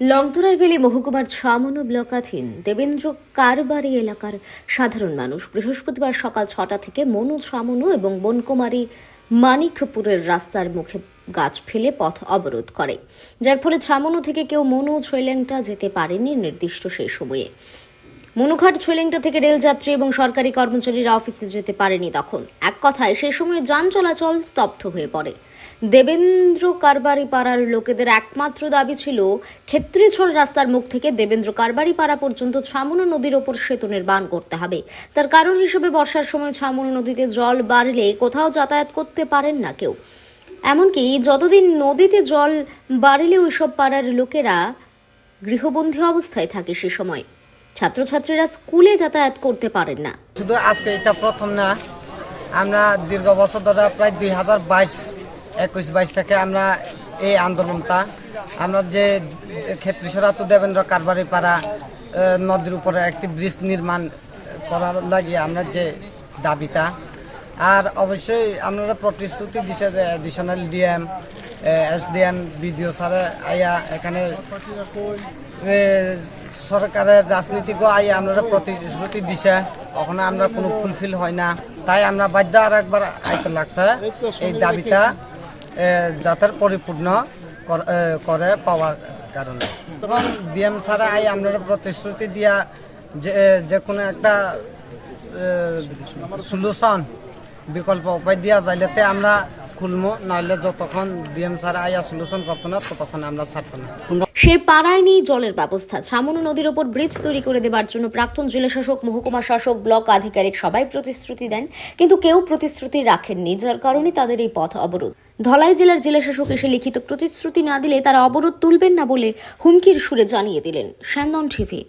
লংতরাই valley মহকুমার ছামনো ব্লকাধীন দেবেন্দ্র কারবারি এলাকার সাধারণ মানুষ। বৃহস্পতিবার সকাল ছটা থেকে মনু ছামনো এবং বনকুমারী মানিকপুরের রাস্তার মুখে গাছ ফেলে পথ অবরোধ করে। যার ফলে ছামনো থেকে কেউ মনু ছৈল্যাংটা যেতে পারেনি নির্দিষ্ট সেই সময়ে। মনুঘাট ছৈলেংটা থেকে রেলযাত্রী এবং সরকারি কর্মচারীরা অফিসে যেতে পারেনি তখন। এক কথায় সেই সময় যান চলাচল স্তব্ধ হয়ে পড়ে। দেবেন্দ্র কারবারি পাড়ার লোকেদের একমাত্র দাবি ছিল ক্ষেত্রীছড় রাস্তার মুখ থেকে দেবেন্দ্র কারবারি পাড়া পর্যন্ত ছামনু নদীর ওপর সেতু নির্মাণ করতে হবে। তার কারণ হিসেবে বর্ষার সময় ছামনু নদীতে জল বাড়লে কোথাও যাতায়াত করতে পারেন না কেউ। এমনকি যতদিন নদীতে জল বাড়লে ওইসব পাড়ার লোকেরা গৃহবন্দী অবস্থায় থাকে সে সময়। ছাত্রছাত্রীরা স্কুলে যাতায়াত করতে পারেন না। শুধু আজকে এটা প্রথম না, আমরা দীর্ঘ বছর ধরে প্রায় দুই হাজার বাইশ একুশ বাইশ থেকে আমরা এই আন্দোলনটা, আমরা যে ক্ষেত্রীশ্বরা তো দেবেন্দ্র কারবারি পাড়া নদীর উপরে একটি ব্রিজ নির্মাণ করার লাগে আমরা যে দাবিটা। আর অবশ্যই আপনারা প্রতিশ্রুতি দিছে যে এডিশনাল ডিএম এসডিএম বিডিও স্যারে আইয়া এখানে সরকারের রাজনীতিক আই আমরা প্রতিশ্রুতি দিছে। ওখানে আমরা কোনো ফুলফিল হয় না। তাই আমরা বাধ্য আর একবার আইতে লাগছে এই দাবিটা। এ, যাতে পরিপূর্ণ কর- পাওয়ার কারণে। তখন ডিএম স্যারে আই আমরা প্রতিশ্রুতি দিয়া যে যে কোনো একটা সলিউশন বিকল্প উপায় দিয়া যাইলেতে আমরা খুলমো নাহলে যতক্ষণ ডিএম স্যার আইয়া সলিউশন করতো না ততক্ষণ আমরা ছাড়তো না। সে পাড়ায় নেই জলের ব্যবস্থা। ছামনু নদীর ওপর ব্রিজ তৈরি করে দেবার জন্য প্রাক্তন জেলা শাসক মহকুমা শাসক ব্লক আধিকারিক সবাই প্রতিশ্রুতি দেন। কিন্তু কেউ প্রতিশ্রুতি রাখেননি যার কারণে তাদের এই পথ অবরোধ। ধলাই জেলার জেলাশাসক এসে লিখিত প্রতিশ্রুতি না দিলে তারা অবরোধ তুলবেন না বলে হুমকির সুরে জানিয়ে দিলেন স্যান্দন টিভি।